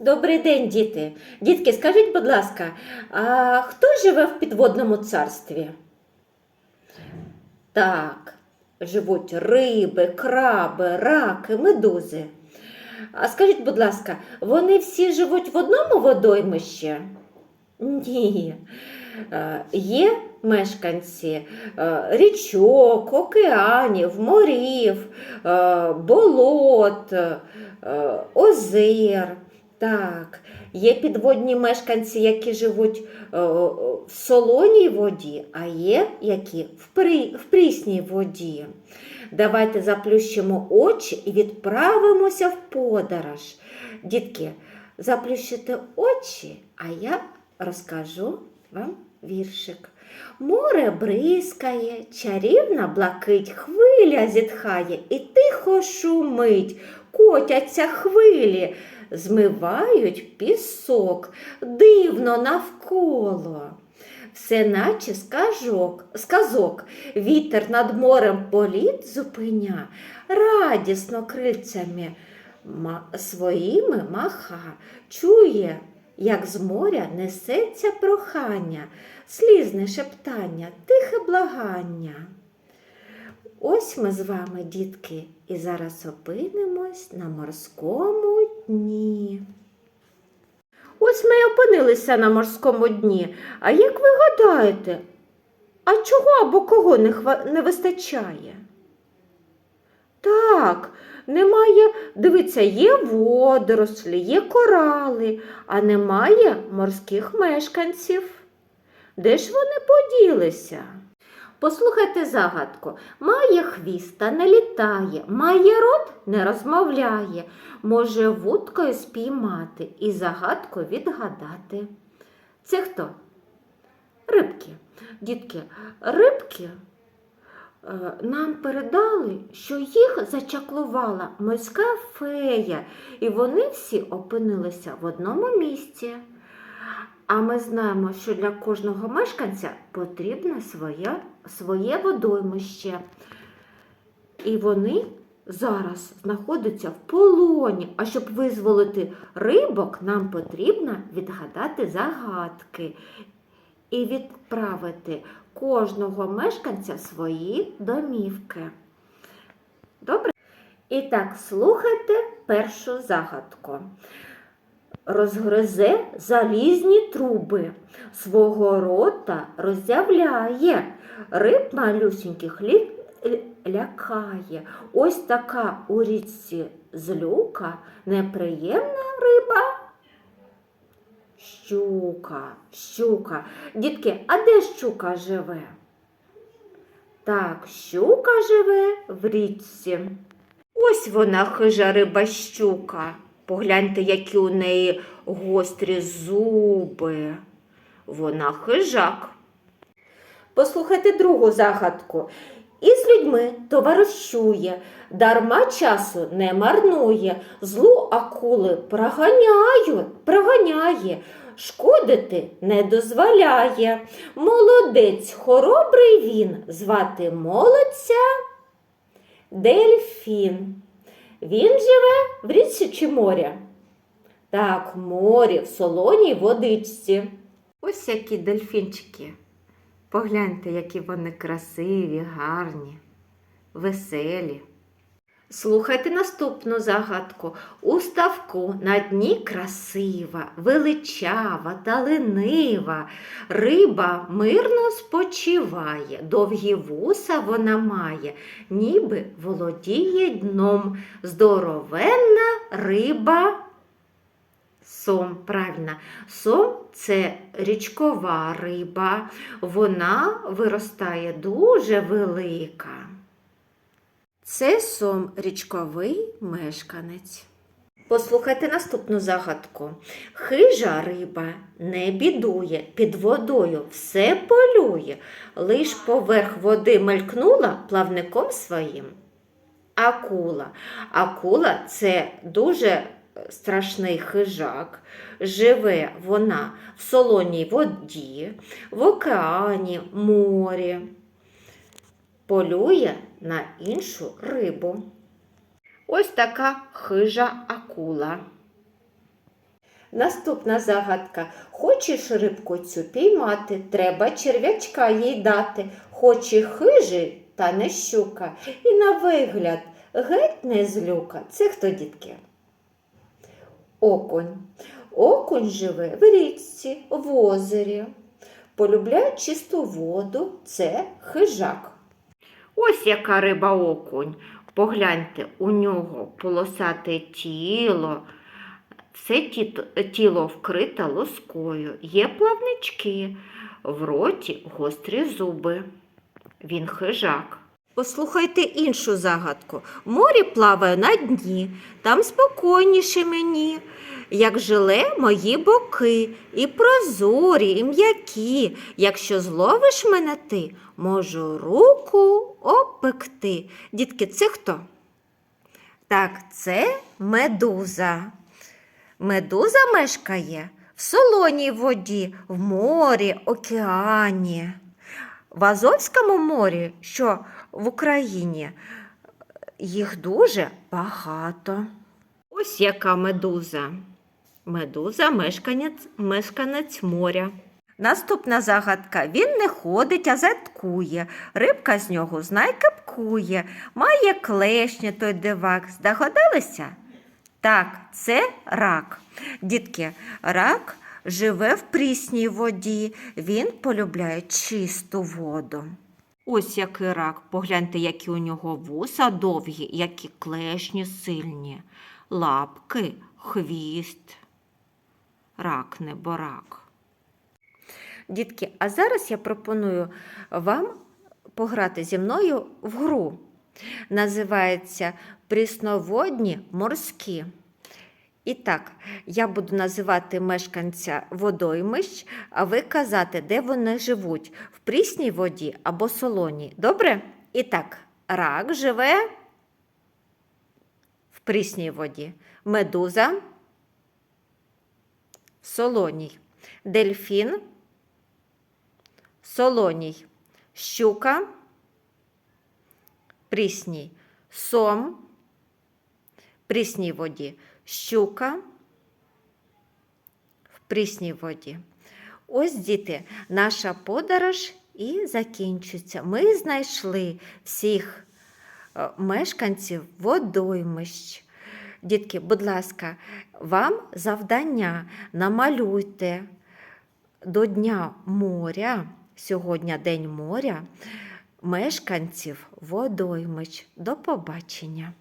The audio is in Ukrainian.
Добрий день, діти. Дітки, скажіть, будь ласка, а хто живе в підводному царстві? Так, живуть риби, краби, раки, медузи. А скажіть, будь ласка, вони всі живуть в одному водоймищі? Ні. Е, Є мешканці е, річок, океанів, морів, е, болот, озер. Так, є підводні мешканці, які живуть е, в солоній воді, а є які в прісній воді. Давайте заплющимо очі і відправимося в подорож. Дітки, заплющите очі, а я розкажу вам віршик. Море бризкає, чарівна блакить, хвиля зітхає і тихо шумить, котяться хвилі, змивають пісок, дивно навколо. Все наче скажок, сказок, вітер над морем політ зупиня, радісно крильцями своїми маха, чує, як з моря несеться прохання, слізне шептання, тихе благання. Ось ми з вами, дітки, і зараз опинимось на морському дні. Ось ми й опинилися на морському дні. А як ви гадаєте, а чого або кого не, хва... не вистачає? Так, немає, дивіться, є водорослі, є корали, а немає морських мешканців. Де ж вони поділися? Послухайте загадку. Має хвіст та не літає, має рот не розмовляє, може вудкою спіймати і загадку відгадати. Це хто? Рибки. Дітки, рибки е, нам передали, що їх зачаклувала морська фея, і вони всі опинилися в одному місці. А ми знаємо, що для кожного мешканця потрібне своє, своє водоймище. І вони зараз знаходяться в полоні. А щоб визволити рибок, нам потрібно відгадати загадки і відправити кожного мешканця свої домівки. Добре? І так, слухайте першу загадку розгризе залізні труби, свого рота роззявляє, риб малюсіньких лі... лякає. Ось така у річці злюка, неприємна риба. Щука, щука. Дітки, а де щука живе? Так, щука живе в річці. Ось вона хижа риба щука. Погляньте, які у неї гострі зуби. Вона хижак. Послухайте другу загадку. Із людьми товаришує, дарма часу не марнує, злу акули проганяє, проганяє, шкодити не дозволяє. Молодець хоробрий він, звати молодця Дельфін. Він живе в річці чи моря? Так, морі, в солоній водичці. Ось які дельфінчики. Погляньте, які вони красиві, гарні, веселі. Слухайте наступну загадку. У ставку на дні красива, величава та ленива. Риба мирно спочиває, довгі вуса вона має, ніби володіє дном. Здоровенна риба. Сом, правильно. Сом це річкова риба. Вона виростає дуже велика. Це сом річковий мешканець. Послухайте наступну загадку. Хижа риба не бідує, під водою все полює, лиш поверх води мелькнула плавником своїм. Акула. Акула це дуже страшний хижак. Живе вона в солоній воді, в океані, морі. Полює на іншу рибу. Ось така хижа акула. Наступна загадка. Хочеш рибку цю піймати, треба черв'ячка їй дати. Хоче хижий, та не щука. І на вигляд геть не злюка. Це хто, дітки? Окунь. Окунь живе в річці, в озері. Полюбляє чисту воду, це хижак. Ось яка риба окунь. Погляньте, у нього полосате тіло, все тіло вкрите лоскою, є плавнички, в роті гострі зуби. Він хижак. Послухайте іншу загадку. Море плаває на дні, там спокійніше мені, як жиле мої боки, і прозорі, і м'які. Якщо зловиш мене ти, можу руку опекти. Дітки, це хто? Так, це медуза. Медуза мешкає в солоній воді, в морі, океані. В Азовському морі, що в Україні, їх дуже багато. Ось яка медуза. Медуза мешканець, мешканець моря. Наступна загадка. Він не ходить, а заткує. Рибка з нього знай капкує. Має клешня той дивак. Здогадалися? Так, це рак. Дітки, рак живе в прісній воді. Він полюбляє чисту воду. Ось який рак. Погляньте, які у нього вуса довгі, які клешні сильні, лапки, хвіст. Рак не борак. Дітки, а зараз я пропоную вам пограти зі мною в гру. Називається Прісноводні морські. І так, я буду називати мешканця водоймищ, а ви казати, де вони живуть в прісній воді або солоній. Добре? І так, рак живе в прісній воді, медуза солоній, дельфін. Солоній, щука. Прісній, сом. Прісній воді, щука. В прісній воді. Ось, діти, наша подорож і закінчується. Ми знайшли всіх е, мешканців водоймищ. Дітки, будь ласка, вам завдання намалюйте до Дня моря, сьогодні День моря, мешканців водоймич. До побачення!